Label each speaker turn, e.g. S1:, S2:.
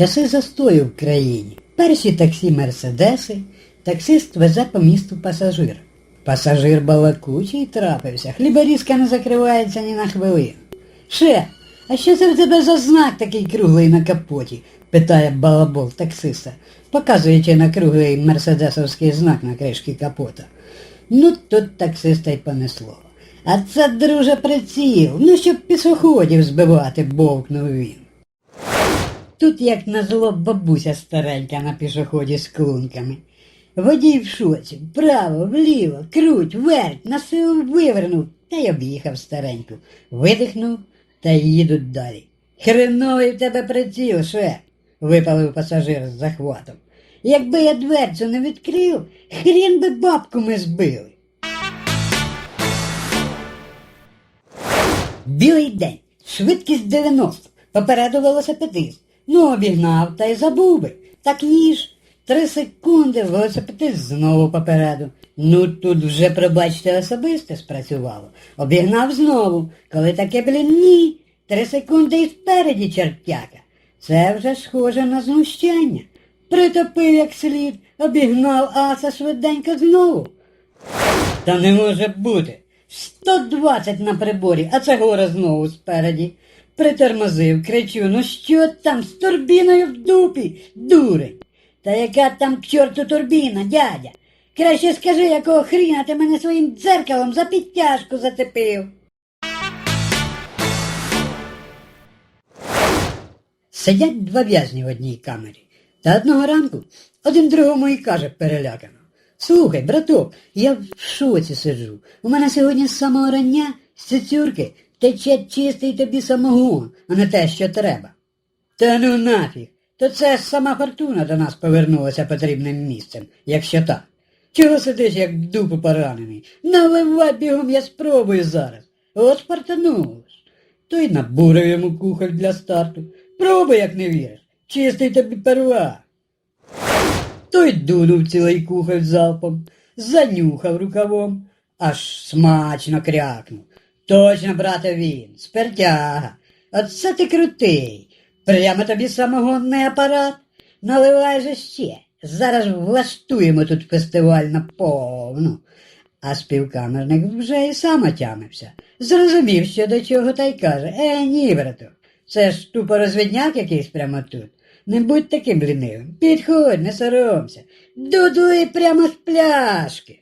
S1: Часи застою в країні. Перші таксі Мерседеси, таксист везе по місту пасажира. Пасажир балакучий трапився, хліборізка не закривається ні на хвилину. Ше, а що це в тебе за знак такий круглий на капоті? питає балабол таксиста, показуючи на круглий мерседесовський знак на кришці капота. Ну тут таксиста й понесло. А це, друже, приціл, ну щоб пішоходів збивати, бовкнув він. Тут, як назло, бабуся старенька на пішоході з клунками. Водій в шоці, вправо, вліво, круть, верть, на силу вивернув та й об'їхав стареньку. Видихнув та їдуть далі. Хреновий в тебе приціл, ше, випалив пасажир з захватом. Якби я дверцю не відкрив, хрін би бабку ми збили. Білий день, швидкість 90, попереду велосипедист. Ну, обігнав та й забув би. Так їж. Три секунди велосипедист знову попереду. Ну тут вже, пробачте, особисте спрацювало. Обігнав знову. Коли таке, блін, ні. Три секунди і спереді чертяка. Це вже схоже на знущання. Притопив як слід, обігнав аса швиденько знову. Та не може бути. 120 на приборі, а це гора знову спереді. Притормозив, кричу, ну що там з турбіною в дупі, дурень? Та яка там к чорту турбіна, дядя? Краще скажи, якого хріна ти мене своїм дзеркалом за підтяжку зацепив. Сидять два в'язні в одній камері. Та одного ранку один другому і каже перелякано. Слухай, браток, я в шоці сиджу. У мене сьогодні з самого рання з цицюрки тече чистий тобі самогон, а не те, що треба. Та ну нафіг, то це сама фортуна до нас повернулася потрібним місцем, якщо так. Чого сидиш, як дупу поранений? Наливай бігом я спробую зараз. От спартанулось. То й набурив йому кухоль для старту. Пробуй, як не віриш. Чистий тобі перва. Той дунув цілий кухоль залпом, занюхав рукавом, аж смачно крякнув. Точно, брате, він, спиртяга. Оце ти крутий. Прямо тобі самогонний апарат. Наливай же ще. Зараз влаштуємо тут фестиваль на повну. А співкамерник вже і сам отямився. Зрозумів, що до чого, та й каже, е, ні, брато, це ж тупо розвідняк якийсь прямо тут. Не будь таким лінивим. Підходь, не соромся. Дудуй прямо з пляшки.